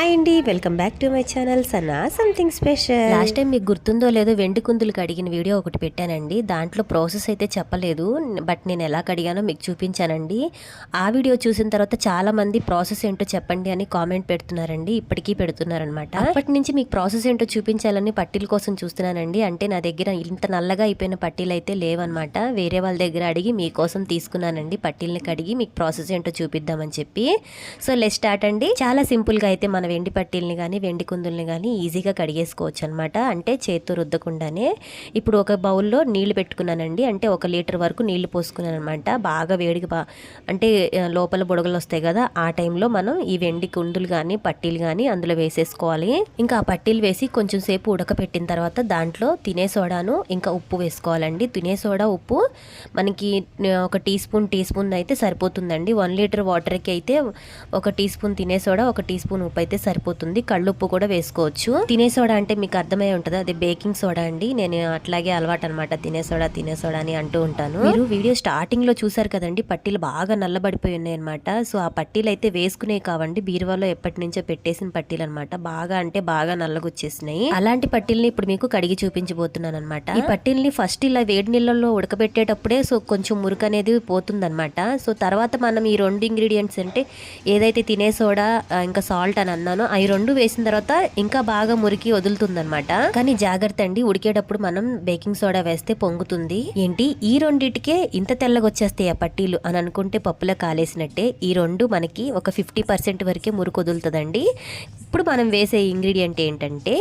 Hi అండి welcome back to my channel Sanna something special last time మీకు గుర్తుందో లేదో వెండి కుందులు కడిగిన వీడియో ఒకటి పెట్టానండి. దాంట్లో ప్రాసెస్ అయితే చెప్పలేదు బట్ నేను ఎలా కడిగానో మీకు చూపించానండి. ఆ వీడియో చూసిన తర్వాత చాలా మంది ప్రాసెస్ ఏంటో చెప్పండి అని కామెంట్ పెడుతున్నారండి. ఇప్పటికీ పెడుతున్నారనమాట అప్పటి నుంచి మీకు ప్రాసెస్ ఏంటో చూపించాలని పట్టీల కోసం చూస్తున్నానండి. అంటే నా దగ్గర ఇంత నల్లగా అయిపోయిన పట్టీలు అయితే లేవన్నమాట. వేరే వాళ్ళ దగ్గర అడిగి మీకోసం తీసుకున్నానండి. పట్టీల్ని కడిగి మీకు ప్రాసెస్ ఏంటో చూపిద్దామని చెప్పి. సో లెట్ స్టార్ట్ అండి. చాలా సింపుల్గా అయితే మన వెండి పట్టీల్ని కానీ వెండి కుందుల్ని కానీ ఈజీగా కడిగేసుకోవచ్చు అనమాట అంటే చేతితో రుద్దకుండానే. ఇప్పుడు ఒక బౌల్లో నీళ్ళు పెట్టుకున్నానండి. అంటే ఒక లీటర్ వరకు నీళ్ళు పోసుకున్నాను అనమాట బాగా వేడిగా బా అంటే లోపల బుడగలు వస్తాయి కదా ఆ టైంలో మనం ఈ వెండి కుందులు కానీ పట్టీలు కానీ అందులో వేసేసుకోవాలి. ఇంకా ఆ పట్టీలు వేసి కొంచెం సేపు ఉడకపెట్టిన తర్వాత దాంట్లో తినే సోడాను ఇంకా ఉప్పు వేసుకోవాలండి. తినే సోడా ఉప్పు మనకి ఒక టీ స్పూన్ టీ స్పూన్ అయితే సరిపోతుందండి. వన్ లీటర్ వాటర్కి అయితే ఒక టీ స్పూన్ తినే సోడా ఒక టీ స్పూన్ ఉప్పు అయితే సరిపోతుంది. కళ్ళుప్పు కూడా వేసుకోవచ్చు. తినే సోడా అంటే మీకు అర్థమై ఉంటుంది. అది బేకింగ్ సోడా అండి. నేను అట్లాగే అలవాటు అనమాట తినే సోడా తినే సోడా అని అంటూ ఉంటాను. మీరు వీడియో స్టార్టింగ్లో చూసారు కదండి. పట్టీలు బాగా నల్లబడిపోయి ఉన్నాయి అనమాట సో ఆ పట్టీలు అయితే వేసుకునే కావండి. బీరువాలో ఎప్పటి నుంచో పెట్టేసిన పట్టీలు అనమాట బాగా అంటే బాగా నల్లగొచ్చేసినాయి. అలాంటి పట్టీల్ని ఇప్పుడు మీకు కడిగి చూపించబోతున్నాను అనమాట ఈ పట్టీల్ని ఫస్ట్ ఇలా వేడి నీళ్ళల్లో ఉడకబెట్టేటప్పుడే సో కొంచెం మురుకు అనేది పోతుందన్నమాట. సో తర్వాత మనం ఈ రెండు ఇంగ్రీడియంట్స్ అంటే ఏదైతే తినే సోడా ఇంకా సాల్ట్ అని అన్నానో అవి రెండు వేసిన తర్వాత ఇంకా బాగా మురికి వదులుతుందనమాట కానీ జాగ్రత్త అండి ఉడికేటప్పుడు మనం బేకింగ్ సోడా వేస్తే పొంగుతుంది. ఏంటి? ఈ రెండిటికే ఇంత తెల్లగా వచ్చేస్తాయి ఆ పట్టీలు? అని అనుకుంటే పప్పులో కాలేసినట్టే ఈ రెండు మనకి ఒక ఫిఫ్టీ పర్సెంట్ వరకే మురికి వదులుతుందండి. ఇప్పుడు మనం వేసే ఇంగ్రీడియంట్ ఏంటంటే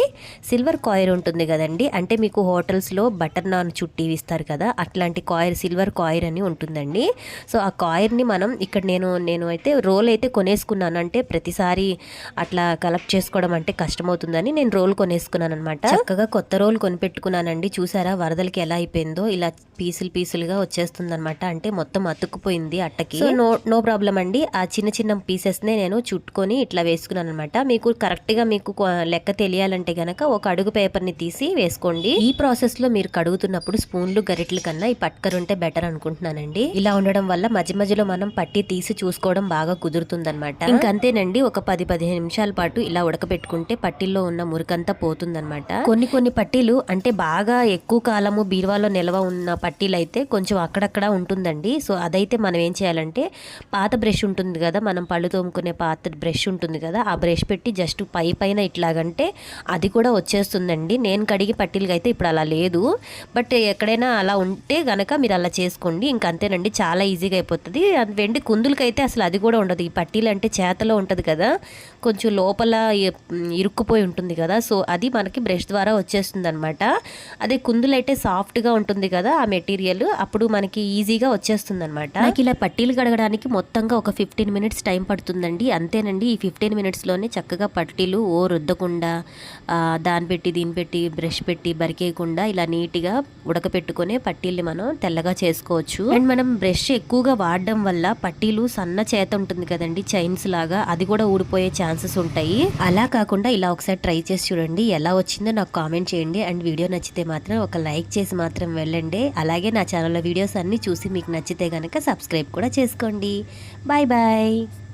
సిల్వర్ కాయిర్ ఉంటుంది కదండి. అంటే మీకు హోటల్స్లో బటర్ నాన్ చుట్టి ఇస్తారు కదా అట్లాంటి కాయిర్ సిల్వర్ కాయిర్ అని ఉంటుందండి. సో ఆ కాయిర్ని మనం ఇక్కడ నేను నేను అయితే రోల్ అయితే కొనేసుకున్నాను. అంటే ప్రతిసారి అట్లా కలెక్ట్ చేసుకోవడం అంటే కష్టమవుతుందని నేను రోల్ కొనేసుకున్నాను అనమాట చక్కగా కొత్త రోల్ కొనిపెట్టుకున్నానండి. చూసారా వరదలకి ఎలా అయిపోయిందో? ఇలా పీసులు పీసులుగా వచ్చేస్తుంది అనమాట అంటే మొత్తం అతుక్కుపోయింది అట్టకి. నో నో ప్రాబ్లం అండి. ఆ చిన్న చిన్న పీసెస్ నే నేను చుట్టుకొని ఇట్లా వేసుకున్నాను అనమాట మీకు కరెక్ట్గా మీకు లెక్క తెలియాలంటే గనక ఒక అడుగు పేపర్ని తీసి వేసుకోండి. ఈ ప్రాసెస్లో మీరు కడుగుతున్నప్పుడు స్పూన్లు గరిటెల కన్నా ఈ పట్కర్ ఉంటే బెటర్ అనుకుంటున్నానండి. ఇలా ఉండడం వల్ల మధ్య మధ్యలో మనం పట్టి తీసి చూసుకోవడం బాగా కుదురుతుందన్నమాట. ఇంకంతేనండి. ఒక పది పదిహేను నిమిషాల పాటు ఇలా ఉడకబెట్టుకుంటే పట్టిల్లో ఉన్న మురికంతా పోతుందనమాట కొన్ని కొన్ని పట్టీలు అంటే బాగా ఎక్కువ కాలము బీరువాలో నిల్వ ఉన్న పట్టీలు అయితే కొంచెం అక్కడక్కడ ఉంటుందండి. సో అదైతే మనం ఏం చేయాలంటే పాత బ్రష్ ఉంటుంది కదా మనం పళ్ళు తోముకునే పాత బ్రష్ ఉంటుంది కదా ఆ బ్రష్ పెట్టి జస్ట్ పై పైన ఇట్లాగంటే అది కూడా వచ్చేస్తుందండి. నేను కడిగి పట్టీలకి అయితే ఇప్పుడు అలా లేదు. బట్ ఎక్కడైనా అలా ఉంటే గనక మీరు అలా చేసుకోండి. ఇంక అంతేనండి చాలా ఈజీగా అయిపోతుంది. అది వెండి కుందులకైతే అసలు అది కూడా ఉండదు. ఈ పట్టీలు అంటే చేతలో ఉంటుంది కదా. కొంచెం లోపల ఇరుక్కుపోయి ఉంటుంది కదా. సో అది మనకి బ్రష్ ద్వారా వచ్చేస్తుంది అనమాట అదే కుందులు అయితే సాఫ్ట్గా ఉంటుంది కదా ఆ మెటీరియల్. అప్పుడు మనకి ఈజీగా వచ్చేస్తుంది అనమాట నాకు ఇలా పట్టీలు కడగడానికి మొత్తంగా ఒక ఫిఫ్టీన్ మినిట్స్ టైం పడుతుందండి. అంతేనండి ఈ ఫిఫ్టీన్ మినిట్స్లోనే చక్కగా పట్టీలు ఓ రుద్దకుండా దాని దాన్ని పెట్టి దీన్ని పెట్టి బ్రష్ పెట్టి బరికేయకుండా ఇలా నీట్గా ఉడకపెట్టుకునే పట్టీల్ని మనం తెల్లగా చేసుకోవచ్చు. అండ్ మనం బ్రష్ ఎక్కువగా వాడడం వల్ల పట్టీలు సన్న చేత ఉంటుంది కదండి చైన్స్ లాగా. అది కూడా ఊడిపోయే ఛాన్సెస్ ఉంటాయి. అలా కాకుండా ఇలా ఒకసారి ట్రై చేసి చూడండి. ఎలా వచ్చిందో నాకు కామెంట్ చేయండి. అండ్ వీడియో నచ్చితే మాత్రం ఒక లైక్ చేసి మాత్రం వెళ్ళండి. అలాగే నా ఛానల్లో వీడియోస్ అన్ని చూసి మీకు నచ్చితే కనుక సబ్స్క్రైబ్ కూడా చేసుకోండి. Bye bye.